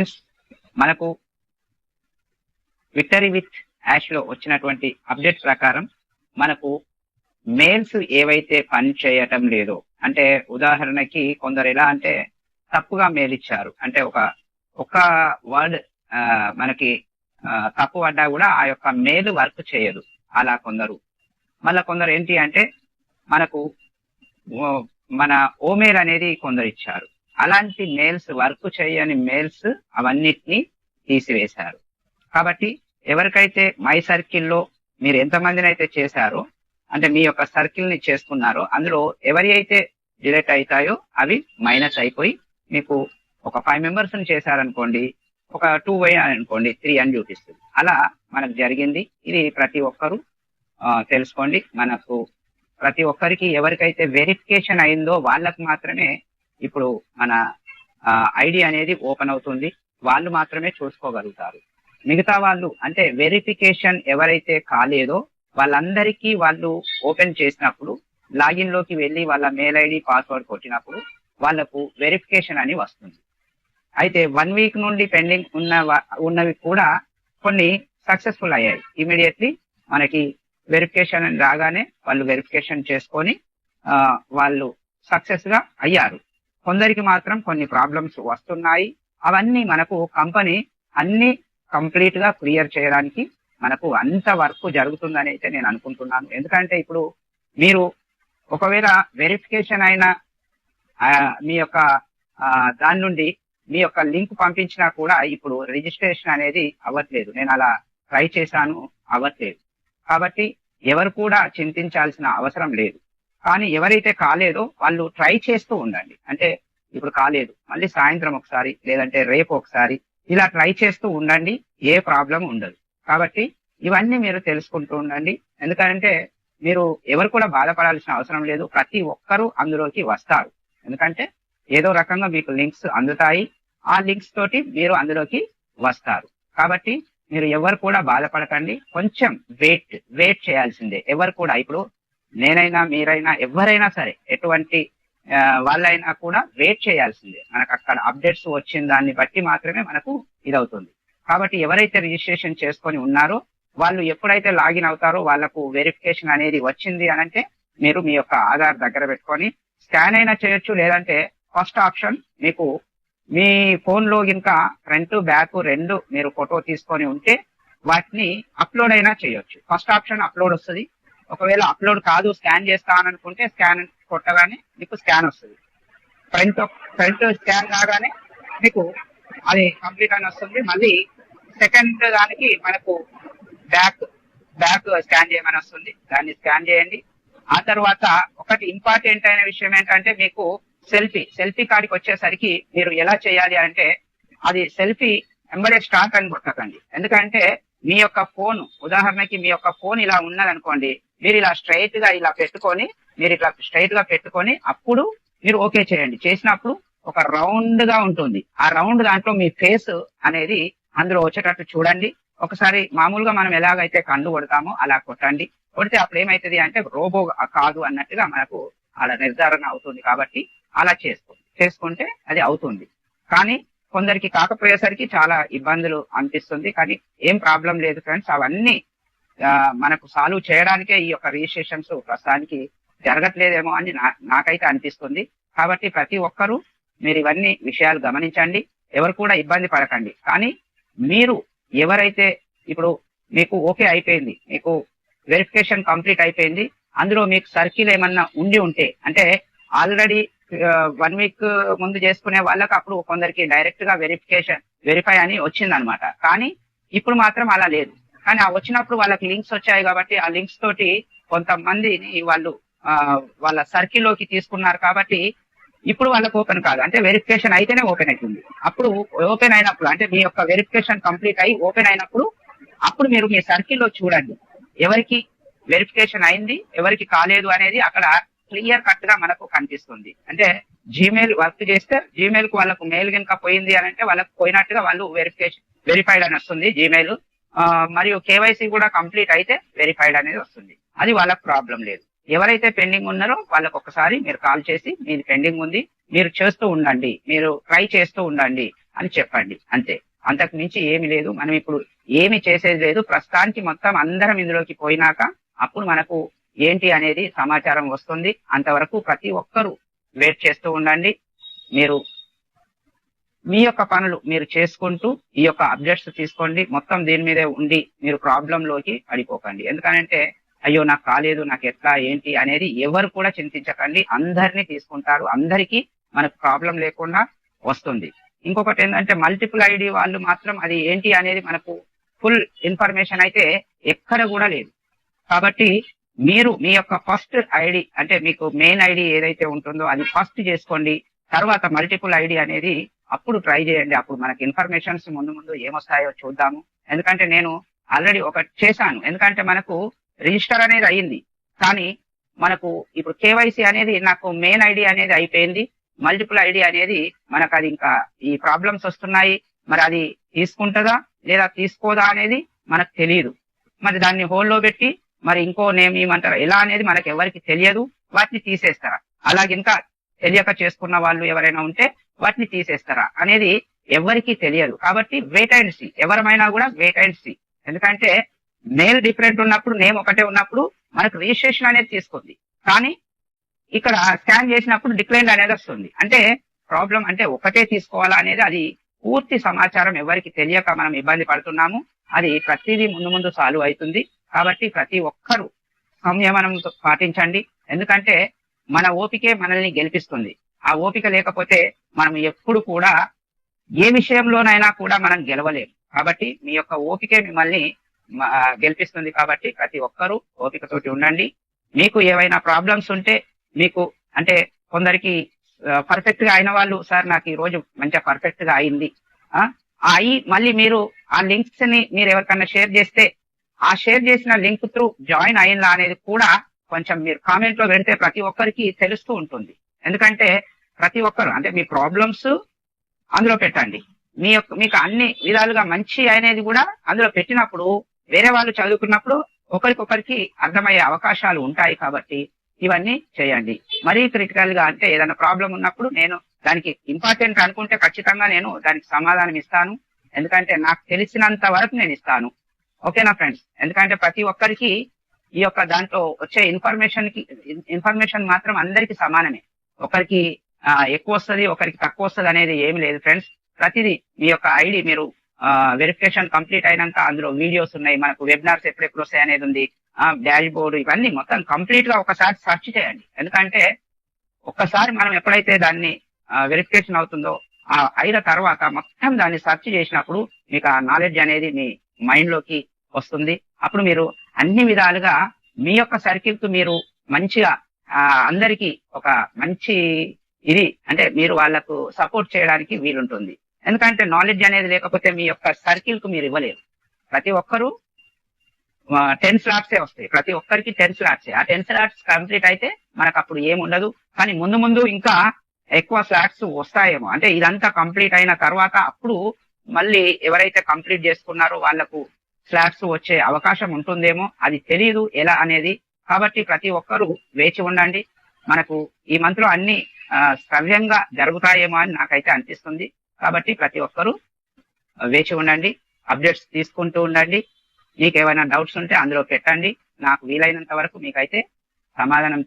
Friends మనకు victory with యాష్లో వచ్చినటువంటి update ప్రకారం మనకు మెయిల్స్ ఏవైతే పని చేయటం లేదో. అంటే ఉదాహరణకి కొందరు ఎలా అంటే తప్పుగా మెయిల్ ఇచ్చారు. అంటే ఒక ఒక వర్డ్ మనకి తప్పు పడ్డా కూడా ఆ యొక్క మెయిల్ వర్క్ చేయదు. అలా కొందరు. మళ్ళా కొందరు ఏంటి అంటే మనకు మన ఓమెయిల్ అనేది కొందరు ఇచ్చారు. అలాంటి మేల్స్ వర్క్ చేయని మేల్స్ అవన్నిటిని తీసివేశారు. కాబట్టి ఎవరికైతే మై సర్కిల్లో మీరు ఎంతమందిని అయితే చేశారో అంటే మీ యొక్క సర్కిల్ని చేసుకున్నారో అందులో ఎవరి అయితే డిలీట్ అవుతాయో అవి మైనస్ అయిపోయి మీకు ఒక ఫైవ్ మెంబర్స్ని చేశారనుకోండి ఒక టూ వై అనుకోండి త్రీ అని చూపిస్తుంది. అలా మనకు జరిగింది. ఇది ప్రతి ఒక్కరు తెలుసుకోండి. మనకు ప్రతి ఒక్కరికి ఎవరికైతే వెరిఫికేషన్ అయిందో వాళ్ళకు మాత్రమే ఇప్పుడు మన ఐడి అనేది ఓపెన్ అవుతుంది. వాళ్ళు మాత్రమే చూసుకోగలుగుతారు. మిగతా వాళ్ళు అంటే వెరిఫికేషన్ ఎవరైతే కాలేదో వాళ్ళందరికీ వాళ్ళు ఓపెన్ చేసినప్పుడు లాగిన్లోకి వెళ్ళి వాళ్ళ మెయిల్ ఐడి పాస్వర్డ్ కొట్టినప్పుడు వాళ్ళకు వెరిఫికేషన్ అని వస్తుంది. అయితే వన్ వీక్ నుండి పెండింగ్ ఉన్న ఉన్నవి కూడా కొన్ని సక్సెస్ఫుల్ అయ్యాయి. ఇమీడియట్లీ మనకి వెరిఫికేషన్ అని రాగానే వాళ్ళు వెరిఫికేషన్ చేసుకొని వాళ్ళు సక్సెస్గా అయ్యారు. కొందరికి మాత్రం కొన్ని ప్రాబ్లమ్స్ వస్తున్నాయి. అవన్నీ మనకు కంపెనీ అన్ని కంప్లీట్గా క్లియర్ చేయడానికి మనకు అంత వర్క్ జరుగుతుందని అయితే నేను అనుకుంటున్నాను. ఎందుకంటే ఇప్పుడు మీరు ఒకవేళ వెరిఫికేషన్ అయిన మీ యొక్క దాని నుండి మీ యొక్క లింక్ పంపించినా కూడా ఇప్పుడు రిజిస్ట్రేషన్ అనేది అవ్వట్లేదు. నేను అలా ట్రై చేశాను అవ్వట్లేదు. కాబట్టి ఎవరు కూడా చింతించాల్సిన అవసరం లేదు. కానీ ఎవరైతే కాలేదో వాళ్ళు ట్రై చేస్తూ ఉండండి. అంటే ఇప్పుడు కాలేదు మళ్ళీ సాయంత్రం ఒకసారి లేదంటే రేపు ఒకసారి ఇలా ట్రై చేస్తూ ఉండండి ఏ ప్రాబ్లం ఉండదు. కాబట్టి ఇవన్నీ మీరు తెలుసుకుంటూ ఉండండి. ఎందుకంటే మీరు ఎవరు కూడా బాధపడాల్సిన అవసరం లేదు ప్రతి ఒక్కరూ అందులోకి వస్తారు. ఎందుకంటే ఏదో రకంగా మీకు లింక్స్ అందుతాయి ఆ లింక్స్ తోటి మీరు అందులోకి వస్తారు. కాబట్టి మీరు ఎవరు కూడా బాధపడకండి కొంచెం వెయిట్ వెయిట్ చేయాల్సిందే. ఎవరు కూడా ఇప్పుడు నేనైనా మీరైనా ఎవరైనా సరే ఎటువంటి వాళ్ళైనా కూడా వెయిట్ చేయాల్సిందే. మనకు అక్కడ అప్డేట్స్ వచ్చిన దాన్ని బట్టి మాత్రమే మనకు ఇదవుతుంది. కాబట్టి ఎవరైతే రిజిస్ట్రేషన్ చేసుకొని ఉన్నారో వాళ్ళు ఎప్పుడైతే లాగిన్ అవుతారో వాళ్ళకు వెరిఫికేషన్ అనేది వచ్చింది అని అంటే మీరు మీ యొక్క ఆధార్ దగ్గర పెట్టుకొని స్కాన్ అయినా చేయొచ్చు లేదంటే ఫస్ట్ ఆప్షన్ మీకు మీ ఫోన్లో ఇంకా ఫ్రంట్ బ్యాక్ రెండు మీరు ఫోటో తీసుకొని ఉంటే వాటిని అప్లోడ్ అయినా చేయొచ్చు. ఫస్ట్ ఆప్షన్ అప్లోడ్ వస్తుంది ఒకవేళ అప్లోడ్ కాదు స్కాన్ చేస్తాను అనుకుంటే స్కాన్ కొట్టగానే మీకు స్కాన్ వస్తుంది. ఫ్రంట్ ఫ్రంట్ స్కాన్ రాగానే మీకు అది కంప్లీట్ అని వస్తుంది. మళ్ళీ సెకండ్ దానికి మనకు బ్యాక్ బ్యాక్ స్కాన్ చేయమని వస్తుంది. దాన్ని స్కాన్ చేయండి. ఆ తర్వాత ఒకటి ఇంపార్టెంట్ అయిన విషయం ఏంటంటే మీకు సెల్ఫీ సెల్ఫీ కాడికి వచ్చేసరికి మీరు ఎలా చేయాలి అంటే అది సెల్ఫీ ఎంబడే స్టార్ట్ అని కొట్టకండి ఎందుకంటే మీ యొక్క ఫోన్ ఉదాహరణకి మీ యొక్క ఫోన్ ఇలా ఉన్నదనుకోండి మీరు ఇలా స్ట్రైట్గా ఇలా పెట్టుకొని మీరు ఇట్లా స్ట్రైట్గా పెట్టుకొని అప్పుడు మీరు ఓకే చేయండి. చేసినప్పుడు ఒక రౌండ్గా ఉంటుంది. ఆ రౌండ్ దాంట్లో మీ ఫేస్ అనేది అందులో వచ్చేటట్టు చూడండి. ఒకసారి మామూలుగా మనం ఎలాగైతే కళ్ళు కొడతామో అలా కొట్టండి. కొడితే అప్పుడు ఏమైతుంది అంటే రోబో కాదు అన్నట్టుగా మనకు అలా నిర్ధారణ అవుతుంది కాబట్టి అలా చేసుకోండి చేసుకుంటే అది అవుతుంది. కానీ కొందరికి కాకపోయేసరికి చాలా ఇబ్బందులు అనిపిస్తుంది. కానీ ఏం ప్రాబ్లం లేదు ఫ్రెండ్స్ అవన్నీ మనకు సాల్వ్ చేయడానికే ఈ యొక్క రిజిస్ట్రేషన్స్ ప్రస్తుతానికి జరగట్లేదేమో అని నా- నాకైతే అనిపిస్తుంది. కాబట్టి ప్రతి ఒక్కరూ మీరు ఇవన్నీ విషయాలు గమనించండి. ఎవరు కూడా ఇబ్బంది పడకండి. కానీ మీరు ఎవరైతే ఇప్పుడు మీకు ఓకే అయిపోయింది మీకు వెరిఫికేషన్ కంప్లీట్ అయిపోయింది అందులో మీకు సర్కిల్ ఏమన్నా ఉండి ఉంటే అంటే ఆల్రెడీ వన్ వీక్ ముందు చేసుకునే వాళ్ళకి అప్పుడు కొందరికి డైరెక్ట్గా వెరిఫికేషన్ వెరిఫై అని వచ్చింది అనమాట కానీ ఇప్పుడు మాత్రం అలా లేదు. కానీ ఆ వచ్చినప్పుడు వాళ్ళకి లింక్స్ వచ్చాయి కాబట్టి ఆ లింక్స్ తోటి కొంతమందిని వాళ్ళు ఆ, వాళ్ళ సర్కిల్లోకి తీసుకున్నారు కాబట్టి ఇప్పుడు వాళ్ళకి ఓపెన్ కాదు. అంటే వెరిఫికేషన్ అయితేనే ఓపెన్ అవుతుంది అప్పుడు ఓపెన్ అయినప్పుడు అంటే మీ యొక్క వెరిఫికేషన్ కంప్లీట్ అయి ఓపెన్ అయినప్పుడు అప్పుడు మీరు మీ సర్కిల్లో చూడండి. ఎవరికి వెరిఫికేషన్ అయింది ఎవరికి కాలేదు అనేది అక్కడ క్లియర్ కట్గా మనకు కనిపిస్తుంది. అంటే జీమెయిల్ వర్క్ చేస్తే జీమెయిల్కు వాళ్ళకు మెయిల్ కనుక పోయింది అని అంటే వాళ్ళకు పోయినట్టుగా వాళ్ళు వెరిఫికేషన్ వెరిఫైడ్ అని వస్తుంది జీమెయిల్ మరియు కేవైసీ కూడా కంప్లీట్ అయితే వెరిఫైడ్ అనేది వస్తుంది. అది వాళ్ళకు ప్రాబ్లం లేదు. ఎవరైతే పెండింగ్ ఉన్నారో వాళ్ళకి ఒకసారి మీరు కాల్ చేసి మీది పెండింగ్ ఉంది మీరు చేస్తూ ఉండండి మీరు ట్రై చేస్తూ ఉండండి అని చెప్పండి. అంతే. అంతకు మించి ఏమి లేదు. మనం ఇప్పుడు ఏమి చేసేది లేదు. ప్రస్తుతానికి మొత్తం అందరం ఇందులోకి పోయినాక అప్పుడు మనకు ఏంటి అనేది సమాచారం వస్తుంది. అంతవరకు ప్రతి ఒక్కరూ వెయిట్ చేస్తూ ఉండండి. మీరు మీ యొక్క పనులు మీరు చేసుకుంటూ ఈ యొక్క అప్డేట్స్ తీసుకోండి. మొత్తం దీని మీదే ఉండి మీరు ప్రాబ్లం లోకి పడిపోకండి ఎందుకనంటే అయ్యో నాకు కాలేదు నాకు ఎట్లా ఏంటి అనేది ఎవరు కూడా చింతించకండి. అందరినీ తీసుకుంటారు. అందరికీ మనకు ప్రాబ్లం లేకుండా వస్తుంది. ఇంకొకటి ఏంటంటే మల్టిపుల్ ఐడి వాళ్ళు మాత్రం అది ఏంటి అనేది మనకు ఫుల్ ఇన్ఫర్మేషన్ అయితే ఎక్కడ కూడా లేదు. కాబట్టి మీరు మీ యొక్క ఫస్ట్ ఐడి అంటే మీకు మెయిన్ ఐడి ఏదైతే ఉంటుందో అది ఫస్ట్ చేసుకోండి. తర్వాత మల్టిపుల్ ఐడి అనేది అప్పుడు ట్రై చేయండి. అప్పుడు మనకి ఇన్ఫర్మేషన్స్ ముందు ముందు ఏమొస్తాయో చూద్దాము. ఎందుకంటే నేను ఆల్రెడీ ఒకటి చేశాను. ఎందుకంటే మనకు రిజిస్టర్ అనేది అయ్యింది. కానీ మనకు ఇప్పుడు కేవైసీ అనేది నాకు మెయిన్ ఐడి అనేది అయిపోయింది. మల్టిపుల్ ఐడి అనేది మనకు అది ఇంకా ఈ ప్రాబ్లమ్స్ వస్తున్నాయి. మరి అది తీసుకుంటుందా లేదా తీసుకోదా అనేది మనకు తెలియదు. మరి దాన్ని హోల్లో లో పెట్టి మరి ఇంకో నేమ్ ఏమంటారు? ఎలా అనేది మనకు ఎవరికి తెలియదు. వాటిని తీసేస్తారా? అలాగే ఇంకా తెలియక చేసుకున్న వాళ్ళు ఎవరైనా ఉంటే వాటిని తీసేస్తారా అనేది ఎవరికి తెలియదు. కాబట్టి వెయిట్ అండ్ సి ఎవరమైనా కూడా వెయిట్ అండ్ సి ఎందుకంటే నేమ్ డిఫరెంట్ ఉన్నప్పుడు నేమ్ ఒకటే ఉన్నప్పుడు మనకు రిజిస్ట్రేషన్ అనేది తీసుకుంది. కానీ ఇక్కడ స్కాన్ చేసినప్పుడు డిక్లైన్ అనేది వస్తుంది. అంటే ప్రాబ్లం అంటే ఒకటే తీసుకోవాలా అనేది అది పూర్తి సమాచారం ఎవరికి తెలియక మనం ఇబ్బంది పడుతున్నాము. అది ప్రతిదీ ముందు ముందు సాల్వ్ అవుతుంది. కాబట్టి ప్రతి ఒక్కరూ సంయమనం పాటించండి. ఎందుకంటే మన ఓపికే మనల్ని గెలిపిస్తుంది. ఆ ఓపిక లేకపోతే మనం ఎప్పుడు కూడా ఏ విషయంలోనైనా కూడా మనం గెలవలేము. కాబట్టి మీ యొక్క ఓపికే మిమ్మల్ని గెలిపిస్తుంది కాబట్టి ప్రతి ఒక్కరూ ఓపికతోటి ఉండండి. మీకు ఏవైనా ప్రాబ్లమ్స్ ఉంటే మీకు అంటే కొందరికి పర్ఫెక్ట్గా అయిన వాళ్ళు సార్ నాకు ఈ రోజు మంచిగా పర్ఫెక్ట్గా అయింది. ఆ ఆ అయి మళ్ళీ మీరు ఆ లింక్స్ని మీరు ఎవరికన్నా షేర్ చేస్తే ఆ షేర్ చేసిన లింక్ త్రూ జాయిన్ అయిందా అనేది కూడా కొంచెం మీరు కామెంట్లో పెడితే ప్రతి ఒక్కరికి తెలుస్తూ ఉంటుంది. ఎందుకంటే ప్రతి ఒక్కరు అంటే మీ ప్రాబ్లమ్స్ అందులో పెట్టండి. మీ యొక్క మీకు అన్ని విధాలుగా మంచి అనేది కూడా అందులో పెట్టినప్పుడు వేరే వాళ్ళు చదువుకున్నప్పుడు ఒకరికొకరికి అర్థమయ్యే అవకాశాలు ఉంటాయి కాబట్టి ఇవన్నీ చేయండి. మరీ క్రిటికల్గా అంటే ఏదైనా ప్రాబ్లం ఉన్నప్పుడు నేను దానికి ఇంపార్టెంట్ అనుకుంటే ఖచ్చితంగా నేను దానికి సమాధానం ఇస్తాను. ఎందుకంటే నాకు తెలిసినంత వరకు నేను ఇస్తాను. ఓకేనా ఫ్రెండ్స్ ఎందుకంటే ప్రతి ఒక్కరికి ఈ యొక్క దాంట్లో వచ్చే ఇన్ఫర్మేషన్కి ఇన్ఫర్మేషన్ మాత్రం అందరికి సమానమే. ఒకరికి ఎక్కువ వస్తుంది ఒకరికి తక్కువ వస్తుంది అనేది ఏమి లేదు. ఫ్రెండ్స్ ప్రతిదీ మీ యొక్క ఐడి మీరు వెరిఫికేషన్ కంప్లీట్ అయినాక అందులో వీడియోస్ ఉన్నాయి మనకు వెబినార్స్ ఎప్పుడెప్పుడు వస్తాయి అనేది ఉంది డాష్ బోర్డు ఇవన్నీ మొత్తం కంప్లీట్గా ఒకసారి సెర్చ్ చేయండి. ఎందుకంటే ఒక్కసారి మనం ఎప్పుడైతే దాన్ని వెరిఫికేషన్ అవుతుందో ఆ అయిన తర్వాత మొత్తం దాన్ని సెర్చ్ చేసినప్పుడు మీకు ఆ నాలెడ్జ్ అనేది మీ మైండ్లోకి వస్తుంది. అప్పుడు మీరు అన్ని విధాలుగా మీ యొక్క సర్కిల్కు మీరు మంచిగా అందరికీ ఒక మంచి ఇది. అంటే మీరు వాళ్ళకు సపోర్ట్ చేయడానికి వీలుంటుంది. ఎందుకంటే నాలెడ్జ్ అనేది లేకపోతే మీ యొక్క సర్కిల్కు మీరు ఇవ్వలేరు. ప్రతి ఒక్కరూ టెన్ స్లాట్సే వస్తాయి. ప్రతి ఒక్కరికి టెన్ స్లాట్సే. ఆ టెన్ స్లాట్స్ కంప్లీట్ అయితే మనకు అప్పుడు ఏముండదు కానీ ముందు ముందు ఇంకా ఎక్కువ స్లాట్స్ వస్తాయేమో. అంటే ఇదంతా కంప్లీట్ అయిన తర్వాత అప్పుడు మళ్ళీ ఎవరైతే కంప్లీట్ చేసుకున్నారో వాళ్ళకు స్లాట్స్ వచ్చే అవకాశం ఉంటుందేమో. అది తెలియదు ఎలా అనేది కాబట్టి ప్రతి ఒక్కరూ వేచి ఉండండి. మనకు ఈ మంత్లో అన్ని శ్రవ్యంగా సవ్యంగా జరుగుతాయేమో అని నాకైతే అనిపిస్తుంది. కాబట్టి ప్రతి ఒక్కరూ వేచి ఉండండి. అప్డేట్స్ తీసుకుంటూ ఉండండి. మీకు ఏమైనా డౌట్స్ ఉంటే అందులో పెట్టండి. నాకు వీలైనంత వరకు మీకైతే సమాధానం